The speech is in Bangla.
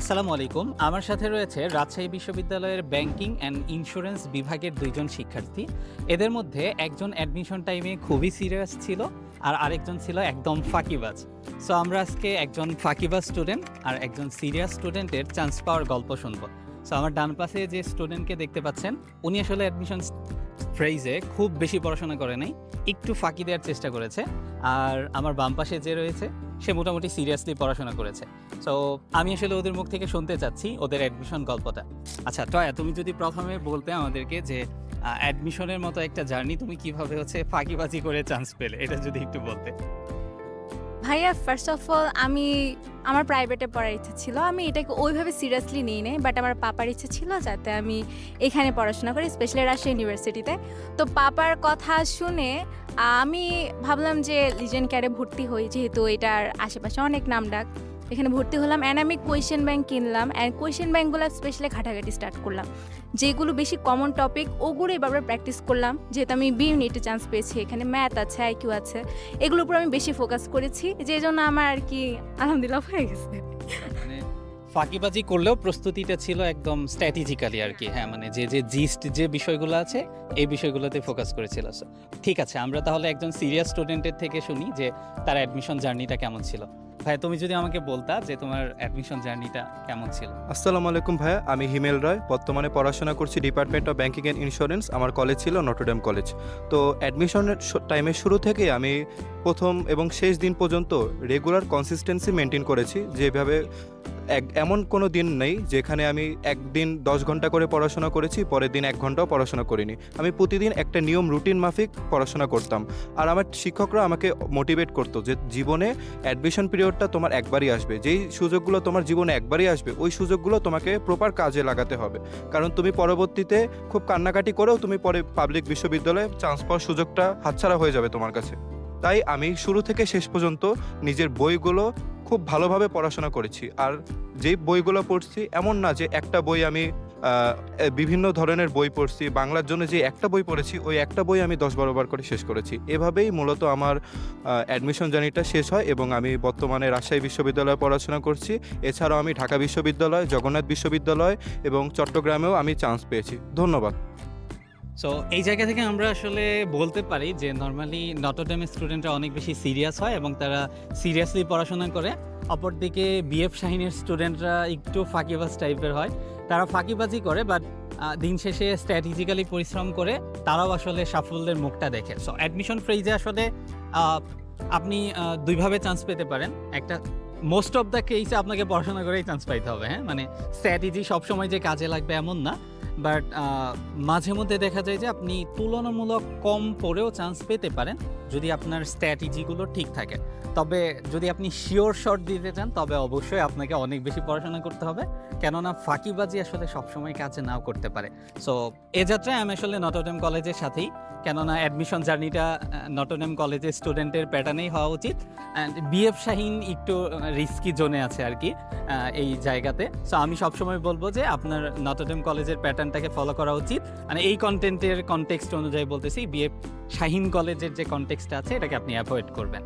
আসসালামু আলাইকুম। আমার সাথে রয়েছে রাজশাহী বিশ্ববিদ্যালয়ের ব্যাংকিং অ্যান্ড ইন্স্যুরেন্স বিভাগের দুইজন শিক্ষার্থী। এদের মধ্যে একজন অ্যাডমিশন টাইমে খুবই সিরিয়াস ছিল আর আরেকজন ছিল একদম ফাঁকিবাজ। সো আমরা আজকে একজন ফাঁকিবাজ স্টুডেন্ট আর একজন সিরিয়াস স্টুডেন্টের চান্স পাওয়ার গল্প শুনব। সো আমার ডান পাশে যে স্টুডেন্টকে দেখতে পাচ্ছেন, উনি আসলে অ্যাডমিশন ফ্রেজে খুব বেশি পড়াশোনা করে নাই, একটু ফাঁকি দেওয়ার চেষ্টা করেছে। আর আমার বাম পাশে যে রয়েছে সে মোটামুটি সিরিয়াসলি পড়াশোনা করেছে। সো আমি আসলে ওদের মুখ থেকে শুনতে চাচ্ছি, ওদের অ্যাডমিশন গল্পটা। আচ্ছা টয়া, তুমি যদি প্রথমে বলতে আমাদেরকে যে অ্যাডমিশনের মতো একটা জার্নি তুমি কীভাবে হচ্ছে ফাঁকিবাজি করে চান্স পেলে? এটা যদি একটু বলতে। ভাইয়া ফার্স্ট অফ অল আমি আমার প্রাইভেটে পড়ার ইচ্ছা ছিল। আমি এটাকে ওইভাবে সিরিয়াসলি নিই নাই বাট আমার পাপার ইচ্ছা ছিল যাতে আমি এখানে পড়াশোনা করি স্পেশালি রাজশাহী ইউনিভার্সিটিতে তো পাপার কথা শুনে আমি ভাবলাম যে লিজেন্ড ক্যারে ভর্তি হই, যেহেতু এটার আশেপাশে অনেক নাম ডাক। এখানে ভর্তি হলাম অ্যান্ড আমি কোয়েশ্চেন ব্যাংক কিনলাম অ্যান্ড কোয়েশ্চেন ব্যাংকগুলো স্পেশালি ঘাটাঘাটি স্টার্ট করলাম। যেগুলো বেশি কমন টপিক ওগুলো বারবার প্র্যাকটিস করলাম। যেহেতু আমি বি ইউনিটে চান্স পেয়েছি, এখানে ম্যাথ আছে আইকিউ আছে, এগুলোর উপর আমি বেশি ফোকাস করেছি, যে জন্য আমার আর কি আলহামদুলিল্লাহ হয়ে গেছে। মানে ফাঁকিবাজি করলেও প্রস্তুতিটা ছিল একদম স্ট্র্যাটেজিক্যালি আর কি। হ্যাঁ মানে যে যে জিস্ট যে বিষয়গুলো আছে, এই বিষয়গুলোতে ফোকাস করেছিল। ঠিক আছে, আমরা তাহলে একজন সিরিয়াস স্টুডেন্টের থেকে শুনি যে তার অ্যাডমিশন জার্নিটা কেমন ছিল। ভাই, তুমি যদি আমাকে বলতা যে তোমার অ্যাডমিশন জার্নিটা কেমন ছিল? আসসালামু আলাইকুম ভাইয়া, আমি হিমেল রয়। বর্তমানে পড়াশোনা করছি department of banking and insurance আমার কলেজ ছিল নটরডেম কলেজ তো অ্যাডমিশনের টাইমের শুরু থেকে আমি প্রথম এবং শেষ দিন পর্যন্ত রেগুলার কনসিস্টেন্সি মেনটেন করেছি। যেভাবে এক এমন কোনো দিন নেই যেখানে আমি একদিন দশ ঘণ্টা করে পড়াশোনা করেছি, পরের দিন এক ঘন্টাও পড়াশোনা করিনি। আমি প্রতিদিন একটা নিয়ম, রুটিন মাফিক পড়াশোনা করতাম। আর আমার শিক্ষকরা আমাকে মোটিভেট করতো যে জীবনে অ্যাডমিশন পিরিয়ডটা তোমার একবারই আসবে। যেই সুযোগগুলো তোমার জীবনে একবারই আসবে, ওই সুযোগগুলো তোমাকে প্রপার কাজে লাগাতে হবে। কারণ তুমি পরবর্তীতে খুব কান্নাকাটি করেও তুমি পরে পাবলিক বিশ্ববিদ্যালয়ে চান্স পাওয়ার সুযোগটা হাতছাড়া হয়ে যাবে তোমার কাছে। তাই আমি শুরু থেকে শেষ পর্যন্ত নিজের বইগুলো খুব ভালোভাবে পড়াশোনা করেছি। আর যে বইগুলো পড়ছি, এমন না যে একটা বই আমি বিভিন্ন ধরনের বই পড়ছি, বাংলার জন্য যে একটা বই পড়েছি, ওই একটা বই আমি দশ বারো বার করে শেষ করেছি। এভাবেই মূলত আমার অ্যাডমিশন জার্নিটা শেষ হয় এবং আমি বর্তমানে রাজশাহী বিশ্ববিদ্যালয়ে পড়াশোনা করছি। এছাড়াও আমি ঢাকা বিশ্ববিদ্যালয়, জগন্নাথ বিশ্ববিদ্যালয় এবং চট্টগ্রামেও আমি চান্স পেয়েছি। ধন্যবাদ। সো এই জায়গা থেকে আমরা আসলে বলতে পারি যে নর্মালি নটরডেমের স্টুডেন্টরা অনেক বেশি সিরিয়াস হয় এবং তারা সিরিয়াসলি পড়াশোনা করে। অপরদিকে বিএফ শাহিনের স্টুডেন্টরা একটু ফাঁকিবাজ টাইপের হয়। তারা ফাঁকিবাজি করে বাট দিন শেষে স্ট্র্যাটেজিক্যালি পরিশ্রম করে তারাও আসলে সাফল্যের মুখটা দেখে। সো অ্যাডমিশন ফ্রিজে আসলে আপনি দুইভাবে চান্স পেতে পারেন। একটা মোস্ট অফ দ্য কেসে আপনাকে পড়াশোনা করেই চান্স পাইতে হবে হ্যাঁ? মানে স্ট্র্যাটেজি সবসময় যে কাজে লাগবে এমন না। বাট মাঝে মধ্যে দেখা যায় যে আপনি তুলনামূলক কম পড়েও চান্স পেতে পারেন যদি আপনার স্ট্র্যাটেজিগুলো ঠিক থাকে। তবে যদি আপনি শিওর শট দিতে চান, তবে অবশ্যই আপনাকে অনেক বেশি পড়াশোনা করতে হবে। কেননা ফাঁকিবাজি আসলে সবসময় কাজে নাও করতে পারে। সো এ যাত্রায় আমি আসলে নটরডেম কলেজের সাথেই। কেননা অ্যাডমিশন জার্নিটা নটরডেম কলেজের স্টুডেন্টের প্যাটার্নেই হওয়া উচিত। অ্যান্ড বিএফ শাহিন একটু রিস্কি জোনে আছে আর কি এই জায়গাতে। সো আমি সবসময় বলব যে আপনার নটরডেম কলেজের প্যাটার্নটাকে ফলো করা উচিত। মানে এই কন্টেন্টের কনটেক্সট অনুযায়ী বলতেছি, বিএফ শাহিন কলেজের যে কনটেক্সটটা আছে, এটাকে আপনি অ্যাভয়েড করবেন।